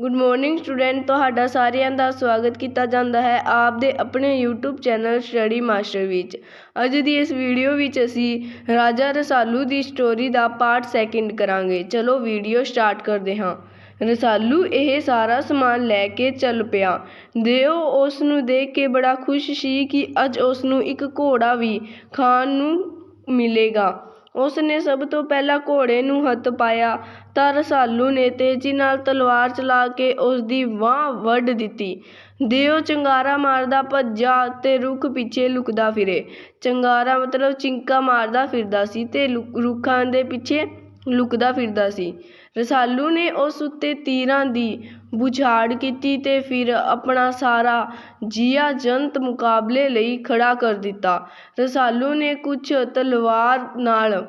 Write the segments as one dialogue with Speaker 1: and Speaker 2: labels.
Speaker 1: Good morning student ਤੁਹਾਡਾ ਸਾਰਿਆਂ ਦਾ ਸਵਾਗਤ ਕੀਤਾ ਜਾਂਦਾ ਹੈ ਆਪ ਦੇ ਆਪਣੇ YouTube ਚੈਨਲ ਸਟੱਡੀ ਮਾਸਟਰ ਵਿੱਚ। ਅੱਜ ਦੀ ਇਸ ਵੀਡੀਓ ਵਿੱਚ ਅਸੀਂ ਰਾਜਾ ਰਸਾਲੂ ਦੀ ਸਟੋਰੀ ਦਾ ਪਾਰਟ ਸੈਕਿੰਡ ਕਰਾਂਗੇ। ਚਲੋ ਵੀਡੀਓ ਸਟਾਰਟ ਕਰਦੇ ਹਾਂ। ਰਸਾਲੂ ਇਹ ਸਾਰਾ ਸਮਾਨ ਲੈ ਕੇ ਚੱਲ ਪਿਆ। ਦਿਓ ਉਸ ਨੂੰ ਦੇਖ ਕੇ ਬੜਾ ਖੁਸ਼ ਸੀ ਕਿ ਅੱਜ ਉਸ ਨੂੰ ਇੱਕ ਘੋੜਾ ਵੀ ਖਾਣ ਨੂੰ ਮਿਲੇਗਾ। ਉਸ ਨੇ ਸਭ ਤੋਂ ਪਹਿਲਾਂ ਘੋੜੇ ਨੂੰ ਹੱਥ ਪਾਇਆ, ਤਾਂ ਰਸਾਲੂ ਨੇ ਤੇਜ਼ੀ ਨਾਲ ਤਲਵਾਰ ਚਲਾ ਕੇ ਉਸ ਦੀ ਬਾਂਹ ਵੱਢ ਦਿੱਤੀ। ਦਿਓ ਚੰਗਾਰਾ ਮਾਰਦਾ ਭੱਜਾ ਅਤੇ ਰੁੱਖ ਪਿੱਛੇ ਲੁਕਦਾ ਫਿਰੇ। ਚੰਗਾਰਾ ਮਤਲਬ ਚਿੰਕਾ ਮਾਰਦਾ ਫਿਰਦਾ ਸੀ ਅਤੇ ਲੁ- ਰੁੱਖਾਂ ਦੇ ਪਿੱਛੇ ਲੁਕਦਾ ਫਿਰਦਾ ਸੀ। ਰਸਾਲੂ ਨੇ ਉਸ ਉੱਤੇ ਤੀਰਾਂ ਦੀ ਬੁਛਾੜ ਕੀਤੀ ਤੇ ਫਿਰ ਆਪਣਾ ਸਾਰਾ ਜੀਆ ਜੰਤ ਮੁਕਾਬਲੇ ਲਈ ਖੜਾ ਕਰ ਦਿੱਤਾ। ਰਸਾਲੂ ਨੇ ਕੁਝ ਤਲਵਾਰ ਨਾਲ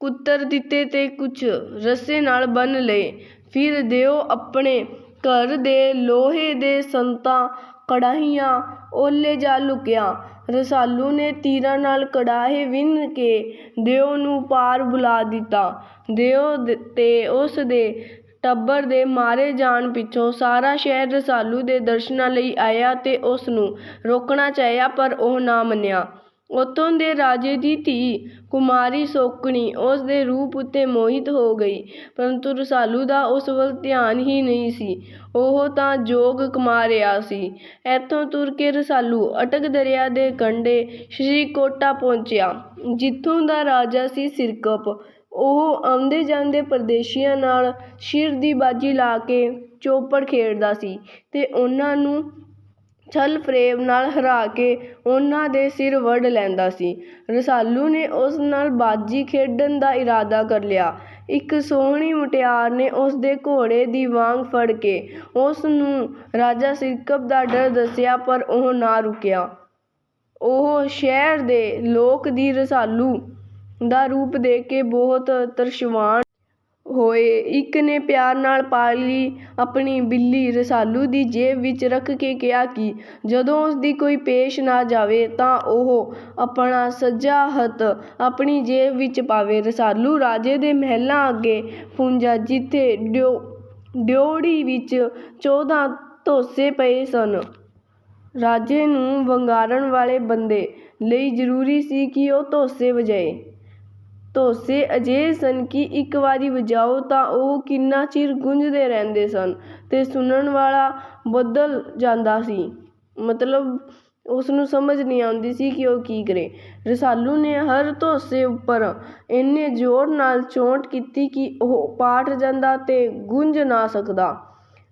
Speaker 1: ਕੁੱਤਰ ਦਿੱਤੇ ਤੇ ਕੁਝ ਰੱਸੇ ਨਾਲ ਬੰਨ੍ਹ ਲਏ। ਫਿਰ ਦਿਓ ਆਪਣੇ ਘਰ ਦੇ ਲੋਹੇ ਦੇ ਸੰਤਾਂ ਕੜਾਹੀਆਂ, ਓਲੇ ਜਾ ਲੁਕਿਆ। ਰਸਾਲੂ ਨੇ ਤੀਰਾਂ ਨਾਲ ਕੜਾਹੇ ਵਿੰਨ੍ਹ ਕੇ ਦਿਓ ਨੂੰ ਪਾਰ ਬੁਲਾ ਦਿੱਤਾ। ਦਿਓ ਦ- ਤੇ ਉਸ ਦੇ ਟੱਬਰ ਦੇ ਮਾਰੇ ਜਾਣ ਪਿੱਛੋਂ ਸਾਰਾ ਸ਼ਹਿਰ ਰਸਾਲੂ ਦੇ ਦਰਸ਼ਨਾਂ ਲਈ ਆਇਆ ਤੇ ਉਸ ਨੂੰ ਰੋਕਣਾ ਚਾਹਿਆ ਪਰ ਉਹ ਨਾ ਮੰਨਿਆ। ਉੱਥੋਂ ਦੇ ਰਾਜੇ ਦੀ ਧੀ ਕੁਮਾਰੀ ਸੋਕਣੀ ਉਸ ਦੇ ਰੂਪ ਉੱਤੇ ਮੋਹਿਤ ਹੋ ਗਈ, ਪਰੰਤੂ ਰਸਾਲੂ ਦਾ ਉਸ ਵੱਲ ਧਿਆਨ ਹੀ ਨਹੀਂ ਸੀ। ਉਹ ਤਾਂ ਜੋਗ ਕਮਾ ਰਿਹਾ ਸੀ। ਇੱਥੋਂ ਤੁਰ ਕੇ ਰਸਾਲੂ ਅਟਕ ਦਰਿਆ ਦੇ ਕੰਢੇ ਸ਼੍ਰੀਕੋਟਾ ਪਹੁੰਚਿਆ, ਜਿੱਥੋਂ ਦਾ ਰਾਜਾ ਸੀ ਸਿਰਕਪ। ਉਹ ਆਉਂਦੇ ਜਾਂਦੇ ਪਰਦੇਸ਼ੀਆਂ ਨਾਲ ਸਿਰ ਦੀ ਬਾਜੀ ਲਾ ਕੇ ਚੌਪੜ ਖੇਡਦਾ ਸੀ ਤੇ ਉਹਨਾਂ ਨੂੰ ਛਲ ਫਰੇਬ ਨਾਲ ਹਰਾ ਕੇ ਉਹਨਾਂ ਦੇ ਸਿਰ ਵੱਢ ਲੈਂਦਾ ਸੀ। ਰਸਾਲੂ ਨੇ ਉਸ ਨਾਲ ਬਾਜੀ ਖੇਡਣ ਦਾ ਇਰਾਦਾ ਕਰ ਲਿਆ। ਇੱਕ ਸੋਹਣੀ ਮੁਟਿਆਰ ਨੇ ਉਸ ਦੇ ਘੋੜੇ ਦੀ ਵਾਂਗ ਫੜ ਕੇ ਉਸ ਨੂੰ ਰਾਜਾ ਸਿਰਕਪ ਦਾ ਡਰ ਦੱਸਿਆ, ਪਰ ਉਹ ਨਾ ਰੁਕਿਆ। ਉਹ ਸ਼ਹਿਰ ਦੇ ਲੋਕ ਦੀ ਰਸਾਲੂ ਦਾ ਰੂਪ ਦੇਖ ਕੇ ਬਹੁਤ ਤਰਸ਼ਵਾਨ ਹੋਏ। ਇੱਕ ਨੇ ਪਿਆਰ ਨਾਲ ਪਾਲੀ ਆਪਣੀ ਬਿੱਲੀ ਰਸਾਲੂ ਦੀ ਜੇਬ ਵਿੱਚ ਰੱਖ ਕੇ ਕਿਹਾ ਕਿ ਜਦੋਂ ਉਸਦੀ ਕੋਈ ਪੇਸ਼ ਨਾ ਜਾਵੇ ਤਾਂ ਉਹ ਆਪਣਾ ਸੱਜਾ ਹੱਥ ਆਪਣੀ ਜੇਬ ਵਿੱਚ ਪਾਵੇ। ਰਸਾਲੂ ਰਾਜੇ ਦੇ ਮਹਿਲਾਂ ਅੱਗੇ ਪੁੰਜਾ, ਜਿੱਥੇ ਡਿਓ, ਡਿਓੜੀ ਵਿੱਚ ਚੌਦਾਂ ਧੋਸੇ ਪਏ ਸਨ। ਰਾਜੇ ਨੂੰ ਵੰਗਾਰਨ ਵਾਲੇ ਬੰਦੇ ਲਈ ਜ਼ਰੂਰੀ ਸੀ ਕਿ ਉਹ ਧੋਸੇ ਵਜਾਏ। ਧੋਸੇ ਅਜਿਹੇ ਸਨ ਕਿ ਇੱਕ ਵਾਰੀ ਵਜਾਓ ਤਾਂ ਉਹ ਕਿੰਨਾ ਚਿਰ ਗੂੰਜਦੇ ਰਹਿੰਦੇ ਸਨ ਤੇ ਸੁਣਨ ਵਾਲਾ ਬਦਲ ਜਾਂਦਾ ਸੀ। ਮਤਲਬ ਉਸ ਨੂੰ ਸਮਝ ਨਹੀਂ ਆਉਂਦੀ ਸੀ ਕਿ ਉਹ ਕੀ ਕਰੇ। ਰਸਾਲੂ ਨੇ ਹਰ ਧੋਸੇ ਉੱਪਰ ਇੰਨੇ ਜ਼ੋਰ ਨਾਲ ਚੋਟ ਕੀਤੀ ਕਿ ਉਹ ਪਾਟ ਜਾਂਦਾ ਤੇ ਗੂੰਜ ਨਾ ਸਕਦਾ।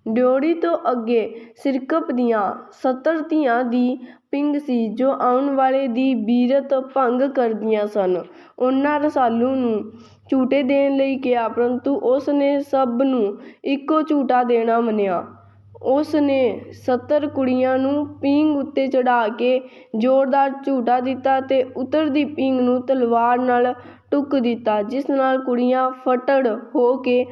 Speaker 1: ਡਿਓੜੀ ਤੋਂ ਅੱਗੇ ਸਿਰਕੱਪ ਦੀਆਂ ਸਤਰ ਧੀਆਂ ਦੀ ਪਿੰਗ ਸੀ ਜੋ ਆਉਣ ਵਾਲੇ ਦੀ ਬੀਰਤ ਭੰਗ ਕਰਦੀਆਂ ਸਨ। ਉਹਨਾਂ ਰਸਾਲੂ ਨੂੰ ਝੂਟੇ ਦੇਣ ਲਈ ਕਿਹਾ, ਪਰੰਤੂ ਉਸ ਨੇ ਸਭ ਨੂੰ ਇੱਕੋ ਝੂਟਾ ਦੇਣਾ ਮੰਨਿਆ। ਉਸ ਨੇ ਸੱਤਰ ਕੁੜੀਆਂ ਨੂੰ ਪੀਂਘ ਉੱਤੇ ਚੜ੍ਹਾ ਕੇ ਜ਼ੋਰਦਾਰ ਝੂਟਾ ਦਿੱਤਾ ਤੇ ਉਤਰਦੀ ਪੀਂਘ ਨੂੰ ਤਲਵਾਰ ਨਾਲ ਟੁੱਕ ਦਿੱਤਾ, ਜਿਸ ਨਾਲ ਕੁੜੀਆਂ ਫਟੜ ਹੋ ਕੇ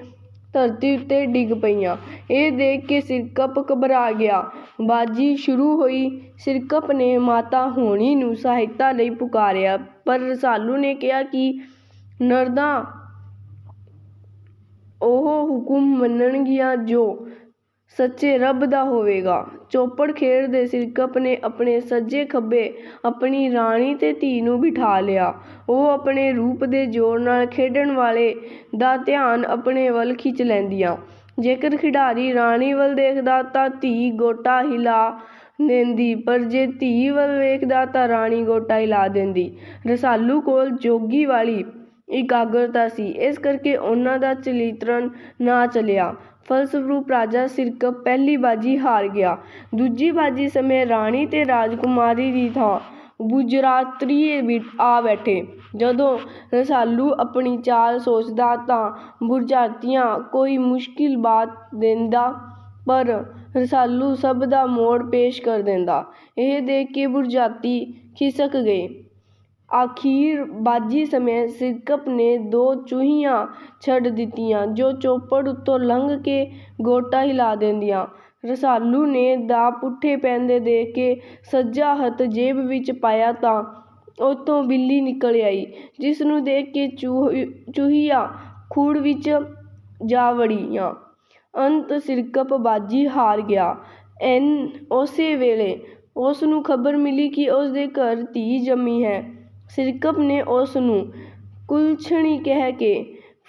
Speaker 1: ਧਰਤੀ ਉੱਤੇ ਡਿੱਗ ਪਈਆਂ। ਇਹ ਦੇਖ ਕੇ ਸਿਰਕਪ ਘਬਰਾ ਗਿਆ। ਬਾਜੀ ਸ਼ੁਰੂ ਹੋਈ। ਸਿਰਕੱਪ ਨੇ ਮਾਤਾ ਹੋਣੀ ਨੂੰ ਸਹਾਇਤਾ ਲਈ ਪੁਕਾਰਿਆ, ਪਰ ਰਸਾਲੂ ਨੇ ਕਿਹਾ ਕਿ ਨਰਦਾਂ, ਉਹ ਹੁਕਮ ਮੰਨਣਗੀਆਂ ਜੋ ਸੱਚੇ ਰੱਬ ਦਾ ਹੋਵੇਗਾ। ਚੌਪੜ ਖੇਡਦੇ ਸਿਰਕੱਪ ਨੇ ਆਪਣੇ ਸੱਜੇ ਖੱਬੇ ਆਪਣੀ ਰਾਣੀ ਤੇ ਧੀ ਨੂੰ ਬਿਠਾ ਲਿਆ। ਉਹ ਆਪਣੇ ਰੂਪ ਦੇ ਜ਼ੋਰ ਨਾਲ ਖੇਡਣ ਵਾਲੇ ਦਾ ਧਿਆਨ ਆਪਣੇ ਵੱਲ ਖਿੱਚ ਲੈਂਦੀਆਂ। ਜੇਕਰ ਖਿਡਾਰੀ ਰਾਣੀ ਵੱਲ ਦੇਖਦਾ ਤਾਂ ਧੀ ਗੋਟਾ ਹਿਲਾ ਦਿੰਦੀ, ਪਰ ਜੇ ਧੀ ਵੱਲ ਵੇਖਦਾ ਤਾਂ ਰਾਣੀ ਗੋਟਾ ਹਿਲਾ ਦਿੰਦੀ। ਰਸਾਲੂ ਕੋਲ ਜੋਗੀ ਵਾਲੀ ਇਕਾਗਰਤਾ ਸੀ। ਇਸ ਕਰਕੇ ਉਹਨਾਂ ਦਾ ਚਲਿਤਰਨ ਨਾ ਚਲਿਆ। ਫਲਸਰੂਪ ਰਾਜਾ ਸਿਰਕਪ ਪਹਿਲੀ ਬਾਜੀ ਹਾਰ ਗਿਆ। ਦੂਜੀ ਬਾਜੀ ਸਮੇਂ ਰਾਣੀ ਅਤੇ ਰਾਜਕੁਮਾਰੀ ਦੀ ਥਾਂ ਗੁਜਰਾਤਰੀ ਵੀ ਆ ਬੈਠੇ। ਜਦੋਂ ਰਸਾਲੂ ਆਪਣੀ ਚਾਲ ਸੋਚਦਾ ਤਾਂ ਬੁਝਾਰਤੀਆਂ ਕੋਈ ਮੁਸ਼ਕਿਲ ਬਾਤ ਦਿੰਦਾ, ਪਰ ਰਸਾਲੂ ਸਭ ਦਾ ਮੋੜ ਪੇਸ਼ ਕਰ ਦਿੰਦਾ। ਇਹ ਦੇਖ ਕੇ ਬੁਝਾਰਤੀ ਖਿਸਕ ਗਏ। ਆਖਿਰ ਬਾਜੀ ਸਮੇਂ ਸਿਰਕੱਪ ਨੇ ਦੋ ਚੂਹੀਆਂ ਛੱਡ ਦਿੱਤੀਆਂ, ਜੋ ਚੌਪੜ ਉੱਤੋਂ ਲੰਘ ਕੇ ਗੋਟਾ ਹਿਲਾ ਦਿੰਦੀਆਂ ਰਸਾਲੂ ਨੇ ਦਾ ਪੁੱਠੇ ਪੈਂਦੇ ਦੇਖ ਕੇ ਸੱਜਾ ਹੱਥ ਜੇਬ ਵਿੱਚ ਪਾਇਆ ਤਾਂ ਉੱਥੋਂ ਬਿੱਲੀ ਨਿਕਲ ਆਈ, ਜਿਸ ਨੂੰ ਦੇਖ ਕੇ ਚੂਹ, ਚੂਹੀਆਂ ਖੂੜ ਵਿੱਚ ਜਾ ਵੜੀਆਂ ਅੰਤ ਸਿਰਕੱਪ ਬਾਜੀ ਹਾਰ ਗਿਆ। ਐਨ, ਉਸੇ ਵੇਲੇ ਉਸ ਨੂੰ ਖ਼ਬਰ ਮਿਲੀ ਕਿ ਉਸ ਦੇ ਘਰ ਧੀ ਜੰਮੀ ਹੈ। ਸਿਰਕੱਪ ਨੇ ਉਸ ਨੂੰ ਕੁਲੱਛਣੀ ਕਹਿ ਕੇ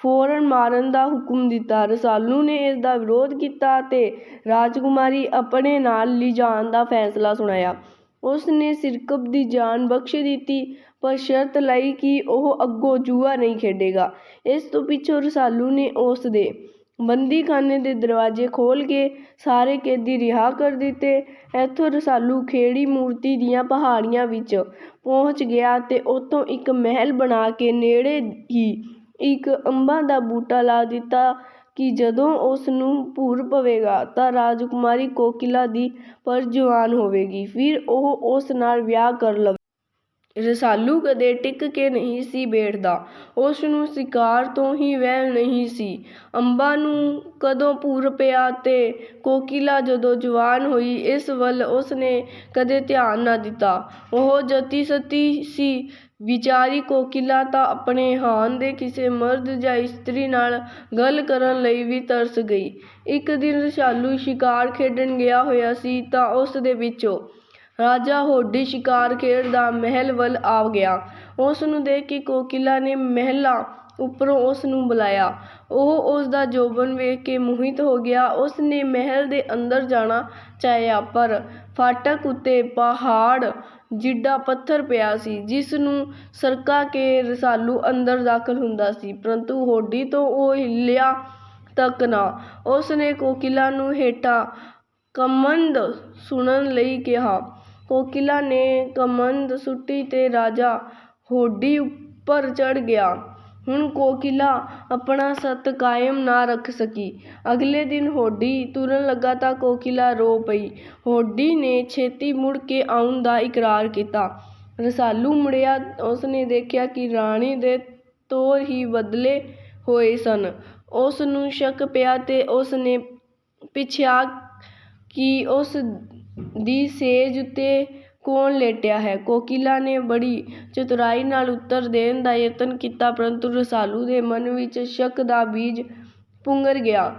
Speaker 1: ਫ਼ੌਰਨ ਮਾਰਨ ਦਾ ਹੁਕਮ ਦਿੱਤਾ। ਰਸਾਲੂ ਨੇ ਇਸ ਦਾ ਵਿਰੋਧ ਕੀਤਾ ਅਤੇ ਰਾਜਕੁਮਾਰੀ ਆਪਣੇ ਨਾਲ ਲਿਜਾਣ ਦਾ ਫ਼ੈਸਲਾ ਸੁਣਾਇਆ। ਉਸ ਨੇ ਸਿਰਕੱਪ ਦੀ ਜਾਨ ਬਖ਼ਸ਼ ਦਿੱਤੀ, ਪਰ ਸ਼ਰਤ ਲਾਈ ਕਿ ਉਹ ਅੱਗੋਂ ਜੂਆ ਨਹੀਂ ਖੇਡੇਗਾ। ਇਸ ਤੋਂ ਪਿੱਛੋਂ ਰਸਾਲੂ ਨੇ ਉਸ ਦੇ ਬੰਦੀਖਾਨੇ ਦੇ ਦਰਵਾਜ਼ੇ ਖੋਲ੍ਹ ਕੇ ਸਾਰੇ ਕੈਦੀ ਰਿਹਾਅ ਕਰ ਦਿੱਤੇ। ਇੱਥੋਂ ਰਸਾਲੂ ਖੇੜੀ ਮੂਰਤੀ ਦੀਆਂ ਪਹਾੜੀਆਂ ਵਿੱਚ ਪਹੁੰਚ ਗਿਆ ਅਤੇ ਉੱਥੋਂ ਇੱਕ ਮਹਿਲ ਬਣਾ ਕੇ ਨੇੜੇ ਹੀ ਇੱਕ ਅੰਬਾਂ ਦਾ ਬੂਟਾ ਲਾ ਦਿੱਤਾ ਕਿ ਜਦੋਂ ਉਸ ਨੂੰ ਭੂਰ ਪਵੇਗਾ ਤਾਂ ਰਾਜਕੁਮਾਰੀ ਕੋਕਿਲਾ ਦੀ ਪਰ ਜਵਾਨ ਹੋਵੇਗੀ, ਫਿਰ ਉਹ ਉਸ ਨਾਲ ਵਿਆਹ ਕਰ ਲਵੇ ਰਸਾਲੂ ਕਦੇ ਟਿਕ ਕੇ ਨਹੀਂ ਸੀ ਬੈਠਦਾ। ਉਸ ਨੂੰ ਸ਼ਿਕਾਰ ਤੋਂ ਹੀ ਵਹਿਮ ਨਹੀਂ ਸੀ। ਅੰਬਾਂ ਨੂੰ ਕਦੋਂ ਭੁਰ ਪਿਆ ਅਤੇ ਕੋਕਿਲਾ ਕਦੋਂ ਜਵਾਨ ਹੋਈ, ਇਸ ਵੱਲ ਉਸ ਨੇ ਕਦੇ ਧਿਆਨ ਨਾ ਦਿੱਤਾ। ਉਹ ਜਤੀ ਸਤੀ ਸੀ। ਵਿਚਾਰੀ ਕੋਕਿਲਾ ਤਾਂ ਆਪਣੇ ਹਾਣ ਦੇ ਕਿਸੇ ਮਰਦ ਜਾਂ ਇਸਤਰੀ ਨਾਲ ਗੱਲ ਕਰਨ ਲਈ ਵੀ ਤਰਸ ਗਈ। ਇੱਕ ਦਿਨ ਰਸਾਲੂ ਸ਼ਿਕਾਰ ਖੇਡਣ ਗਿਆ ਹੋਇਆ ਸੀ ਤਾਂ ਉਸ ਦੇ ਪਿੱਛੋਂ ਰਾਜਾ ਹੋਡੀ ਸ਼ਿਕਾਰ ਖੇਡ ਦਾ ਮਹਿਲ ਵੱਲ ਆ ਗਿਆ। ਉਸ ਨੂੰ ਦੇਖ ਕੇ ਕੋਕਿਲਾ ਨੇ ਮਹਿਲਾਂ ਉੱਪਰੋਂ ਉਸ ਨੂੰ ਬੁਲਾਇਆ। ਉਹ ਉਸ ਦਾ ਜੌਹਨ ਵੇਖ ਕੇ ਮੋਹਿਤ ਹੋ ਗਿਆ। ਉਸ ਨੇ ਮਹਿਲ ਦੇ ਅੰਦਰ ਜਾਣਾ ਚਾਹਿਆ ਪਰ ਫਾਟਕ ਉੱਤੇ ਪਹਾੜ ਜਿੱਡਾ ਪੱਥਰ ਪਿਆ ਸੀ, ਜਿਸ ਨੂੰ ਸਰਕਾ ਕੇ ਰਸਾਲੂ ਅੰਦਰ ਦਾਖ਼ਲ ਹੁੰਦਾ ਸੀ, ਪਰੰਤੂ ਹੋਡੀ ਤੋਂ ਉਹ ਹਿੱਲਿਆ ਤੱਕ ਨਾ। ਉਸ ਨੇ ਕੋਕਿਲਾ ਨੂੰ ਹੇਠਾਂ ਕਮੰਦ ਸੁਣਨ ਲਈ ਕਿਹਾ। ਕੋਕਿਲਾ ਨੇ ਕਮੰਦ ਸੁੱਟੀ ਤੇ ਰਾਜਾ ਹੋਡੀ ਉੱਪਰ ਚੜ੍ਹ ਗਿਆ। ਹੁਣ ਕੋਕਿਲਾ ਆਪਣਾ ਸੱਤ ਕਾਇਮ ਨਾ ਰੱਖ ਸਕੀ। ਅਗਲੇ ਦਿਨ ਹੋਡੀ ਤੁਰਨ ਲੱਗਾ ਤਾਂ ਕੋਕਿਲਾ ਰੋ ਪਈ। ਹੋਡੀ ਨੇ ਛੇਤੀ ਮੁੜ ਕੇ ਆਉਣ ਦਾ ਇਕਰਾਰ ਕੀਤਾ। ਰਸਾਲੂ ਮੁੜਿਆ। ਉਸਨੇ ਦੇਖਿਆ ਕਿ ਰਾਣੀ ਦੇ ਤੌਰ ਹੀ ਬਦਲੇ ਹੋਏ ਸਨ। ਉਸਨੂੰ ਸ਼ੱਕ ਪਿਆ ਤੇ ਉਸਨੇ ਪਿੱਛਿਆ ਕਿ ਉਸ ਦੀ ਸੇਜ ਉੱਤੇ ਕੌਣ ਲੇਟਿਆ ਹੈ। ਕੋਕਿਲਾ ਨੇ ਬੜੀ ਚਤੁਰਾਈ ਨਾਲ ਉੱਤਰ ਦੇਣ ਦਾ ਯਤਨ ਕੀਤਾ, ਪਰੰਤੂ ਰਸਾਲੂ ਦੇ ਮਨ ਵਿੱਚ ਸ਼ੱਕ ਦਾ ਬੀਜ ਪੁੰਗਰ ਗਿਆ।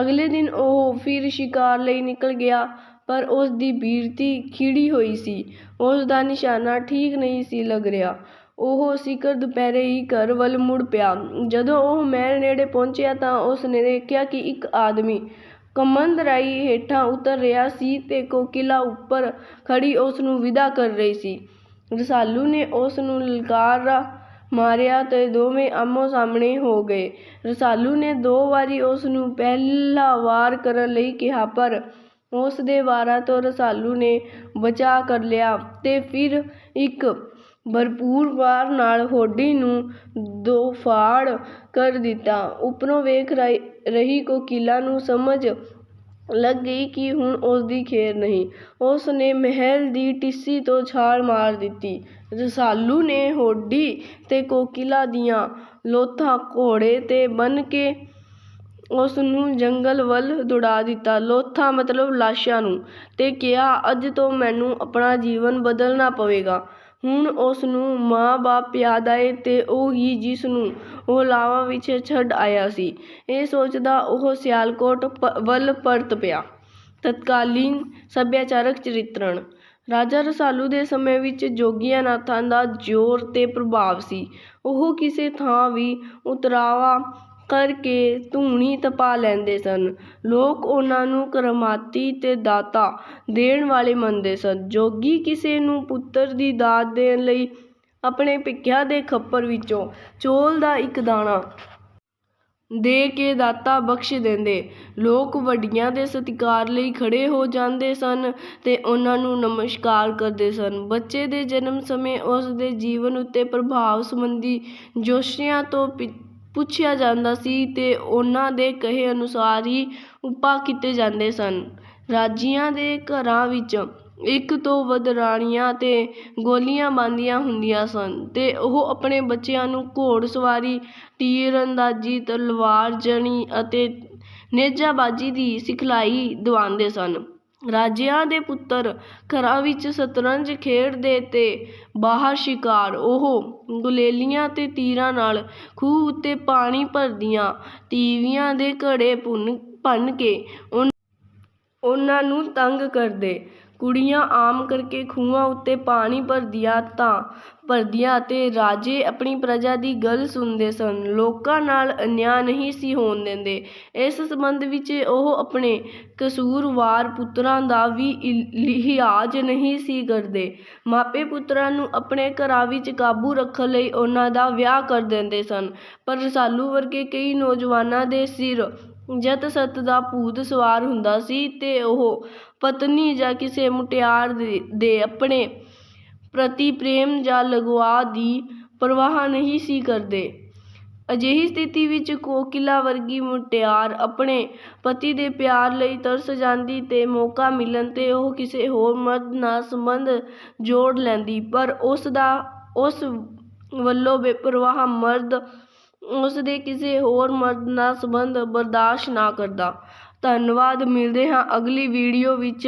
Speaker 1: ਅਗਲੇ ਦਿਨ ਉਹ ਫਿਰ ਸ਼ਿਕਾਰ ਲਈ ਨਿਕਲ ਗਿਆ, ਪਰ ਉਸ ਦੀ ਬਿਰਤੀ ਖਿੜੀ ਹੋਈ ਸੀ। ਉਸ ਦਾ ਨਿਸ਼ਾਨਾ ਠੀਕ ਨਹੀਂ ਸੀ ਲੱਗ ਰਿਹਾ। ਉਹ ਸਿਖਰ ਦੁਪਹਿਰੇ ਹੀ ਘਰ ਵੱਲ ਮੁੜ ਪਿਆ। ਜਦੋਂ ਉਹ ਮਹਿਲ ਨੇੜੇ ਪਹੁੰਚਿਆ ਤਾਂ ਉਸ ਨੇ ਦੇਖਿਆ ਕਿ ਇੱਕ ਆਦਮੀ ਕਮੰਦ ਰਾਹੀਂ ਹੇਠਾਂ ਉਤਰ ਰਿਹਾ ਸੀ ਅਤੇ ਕੋਕਿਲਾ ਉੱਪਰ ਖੜ੍ਹੀ ਉਸ ਨੂੰ ਵਿਦਾ ਕਰ ਰਹੀ ਸੀ। ਰਸਾਲੂ ਨੇ ਉਸ ਨੂੰ ਲਲਕਾਰਾ ਮਾਰਿਆ ਅਤੇ ਦੋਵੇਂ ਆਹਮੋ-ਸਾਹਮਣੇ ਹੋ ਗਏ। ਰਸਾਲੂ ਨੇ ਦੋ ਵਾਰੀ ਉਸ ਨੂੰ ਪਹਿਲਾ ਵਾਰ ਕਰਨ ਲਈ ਕਿਹਾ, ਪਰ ਉਸ ਦੇ ਵਾਰਾਂ ਤੋਂ ਰਸਾਲੂ ਨੇ ਬਚਾਅ ਕਰ ਲਿਆ ਅਤੇ ਫਿਰ ਇੱਕ ਭਰਪੂਰ ਵਾਰ ਨਾਲ ਹੋਡੀ ਨੂੰ ਦੋ ਫਾੜ ਕਰ ਦਿੱਤਾ। ਉੱਪਰੋਂ ਵੇਖ ਰਹੀ ਕੋਕਿਲਾ ਨੂੰ ਸਮਝ ਲੱਗ ਗਈ ਕਿ ਹੁਣ ਉਸਦੀ ਖੇਰ ਨਹੀਂ। ਉਸ ਨੇ ਮਹਿਲ ਦੀ ਟਿੱਸੀ ਤੋਂ ਛਾਲ ਮਾਰ ਦਿੱਤੀ। ਰਸਾਲੂ ਨੇ ਹੋਡੀ ਤੇ ਕੋਕਿਲਾ ਦੀਆਂ ਲੋਥਾਂ ਘੋੜੇ ’ਤੇ ਬੰਨ੍ਹ ਕੇ ਉਸ ਨੂੰ ਜੰਗਲ ਵੱਲ ਦੌੜਾ ਦਿੱਤਾ। ਲੋਥਾਂ ਮਤਲਬ ਲਾਸ਼ਾਂ ਨੂੰ, ਤੇ ਕਿਹਾ, ਅੱਜ ਤੋਂ ਮੈਨੂੰ ਆਪਣਾ ਜੀਵਨ ਬਦਲਣਾ ਪਵੇਗਾ। ਹੁਣ ਉਸ ਨੂੰ ਮਾਂ-ਬਾਪ ਯਾਦ ਆਏ ਅਤੇ ਉਹ ਹੀ ਜਿਸ ਨੂੰ ਉਹ ਲਾਵਾਂ ਵਿੱਚ ਛੱਡ ਆਇਆ ਸੀ। ਇਹ ਸੋਚਦਾ ਉਹ ਸਿਆਲਕੋਟ ਵੱਲ ਪਰਤ ਪਿਆ। ਤਤਕਾਲੀਨ ਸੱਭਿਆਚਾਰਕ ਚਰਿੱਤਰਣ ਰਾਜਾ ਰਸਾਲੂ ਦੇ ਸਮੇਂ ਵਿੱਚ ਜੋਗੀਆਂ-ਨਾਥਾਂ ਦਾ ਜ਼ੋਰ ਤੇ ਪ੍ਰਭਾਵ ਸੀ। ਉਹ ਕਿਸੇ ਥਾਂ ਵੀ ਉਤਰਾਵਾ ਕਰਕੇ ਧੂਣੀ ਤਪਾ ਲੈਂਦੇ ਸਨ। ਲੋਕ ਉਹਨਾਂ ਨੂੰ ਕਰਾਮਾਤੀ ਤੇ ਦਾਤਾਂ ਦੇਣ ਵਾਲੇ ਮੰਨਦੇ ਸਨ। ਜੋਗੀ ਕਿਸੇ ਨੂੰ ਪੁੱਤਰ ਦੀ ਦਾਤ ਦੇਣ ਲਈ ਆਪਣੇ ਭਿੱਖਿਆ ਦੇ ਖੱਪਰ ਵਿੱਚੋਂ ਚੌਲ ਦਾ ਇੱਕ ਦਾਣਾ ਦੇ ਕੇ ਦਾਤਾ ਬਖ਼ਸ਼ ਦਿੰਦੇ। ਲੋਕ ਵੱਡਿਆਂ ਦੇ ਸਤਿਕਾਰ ਲਈ ਖੜ੍ਹੇ ਹੋ ਜਾਂਦੇ ਸਨ ਅਤੇ ਉਹਨਾਂ ਨੂੰ ਨਮਸਕਾਰ ਕਰਦੇ ਸਨ। ਬੱਚੇ ਦੇ ਜਨਮ ਸਮੇਂ ਉਸ ਦੇ ਜੀਵਨ ਉੱਤੇ ਪ੍ਰਭਾਵ ਸੰਬੰਧੀ ਜੋਤਸ਼ੀਆਂ ਤੋਂ ਪਿ ਪੁੱਛਿਆ ਜਾਂਦਾ ਸੀ ਅਤੇ ਉਹਨਾਂ ਦੇ ਕਹੇ ਅਨੁਸਾਰ ਹੀ ਉਪਾਅ ਕੀਤੇ ਜਾਂਦੇ ਸਨ। ਰਾਜਿਆਂ ਦੇ ਘਰਾਂ ਵਿੱਚ ਇੱਕ ਤੋਂ ਵੱਧ ਰਾਣੀਆਂ ਅਤੇ ਗੋਲੀਆਂ ਬਣਦੀਆਂ ਹੁੰਦੀਆਂ ਸਨ ਅਤੇ ਉਹ ਆਪਣੇ ਬੱਚਿਆਂ ਨੂੰ ਘੋੜ-ਸਵਾਰੀ, ਤੀਰ-ਅੰਦਾਜ਼ੀ, ਤਲਵਾਰਜ਼ਣੀ ਅਤੇ ਨੇਜ਼ਾਬਾਜ਼ੀ ਦੀ ਸਿਖਲਾਈ ਦਿਵਾਉਂਦੇ ਸਨ। ਰਾਜਿਆਂ ਦੇ ਪੁੱਤਰ ਘਰਾਂ ਵਿੱਚ ਸ਼ਤਰੰਜ ਖੇਡਦੇ ਅਤੇ ਬਾਹਰ ਸ਼ਿਕਾਰ। ਉਹ ਗੁਲੇਲੀਆਂ ਅਤੇ ਤੀਰਾਂ ਨਾਲ ਖੂਹ ਉੱਤੇ ਪਾਣੀ ਭਰਦੀਆਂ ਤੀਵੀਆਂ ਦੇ ਘੜੇ ਭੁੰਨ ਭੰਨ ਕੇ ਉਨ, ਉਹਨਾਂ ਨੂੰ ਤੰਗ ਕਰਦੇ। ਕੁੜੀਆਂ ਆਮ ਕਰਕੇ ਖੂਹਾਂ ਉੱਤੇ ਪਾਣੀ ਭਰਦੀਆਂ ਤਾਂ ਭਰਦੀਆਂ ਅਤੇ ਰਾਜੇ ਆਪਣੀ ਪ੍ਰਜਾ ਦੀ ਗੱਲ ਸੁਣਦੇ ਸਨ। ਲੋਕਾਂ ਨਾਲ ਅਨਿਆਂ ਨਹੀਂ ਸੀ ਹੋਣ ਦਿੰਦੇ। ਇਸ ਸੰਬੰਧ ਵਿੱਚ ਉਹ ਆਪਣੇ ਕਸੂਰਵਾਰ ਪੁੱਤਰਾਂ ਦਾ ਵੀ ਲਿਹਾਜ਼ ਨਹੀਂ ਸੀ ਕਰਦੇ। ਮਾਪੇ ਪੁੱਤਰਾਂ ਨੂੰ ਆਪਣੇ ਘਰਾਂ ਵਿੱਚ ਕਾਬੂ ਰੱਖਣ ਲਈ ਉਹਨਾਂ ਦਾ ਵਿਆਹ ਕਰ ਦਿੰਦੇ ਸਨ। ਪਰ ਰਸਾਲੂ ਵਰਗੇ ਕਈ ਨੌਜਵਾਨਾਂ ਦੇ ਸਿਰ ਜੱਟ-ਸੱਤ ਦਾ ਭੂਤ ਸਵਾਰ ਹੁੰਦਾ ਸੀ ਤੇ ਉਹ ਪਤਨੀ ਜਾਂ ਕਿਸੇ ਮੁਟਿਆਰ ਦੇ ਆਪਣੇ ਪ੍ਰਤੀ ਪ੍ਰੇਮ ਜਾਂ ਲਗਾਅ ਦੀ ਪਰਵਾਹ ਨਹੀਂ ਸੀ ਕਰਦੇ। ਅਜਿਹੀ ਸਥਿਤੀ ਵਿੱਚ ਕੋਕਿਲਾ ਵਰਗੀ ਮੁਟਿਆਰ ਆਪਣੇ ਪਤੀ ਦੇ ਪਿਆਰ ਲਈ ਤਰਸ ਜਾਂਦੀ ਤੇ ਮੌਕਾ ਮਿਲਣ ਤੇ ਉਹ ਕਿਸੇ ਹੋਰ ਮਰਦ ਨਾਲ ਸੰਬੰਧ ਜੋੜ ਲੈਂਦੀ, ਪਰ ਉਸ ਵੱਲੋਂ ਬੇਪਰਵਾਹ ਮਰਦ ਉਸਦੇ ਕਿਸੇ ਹੋਰ ਮਰਦ ਨਾਲ ਸੰਬੰਧ ਬਰਦਾਸ਼ਤ ਨਾ ਕਰਦਾ। ਧੰਨਵਾਦ, ਮਿਲਦੇ ਹਾਂ ਅਗਲੀ ਵੀਡੀਓ ਵਿੱਚ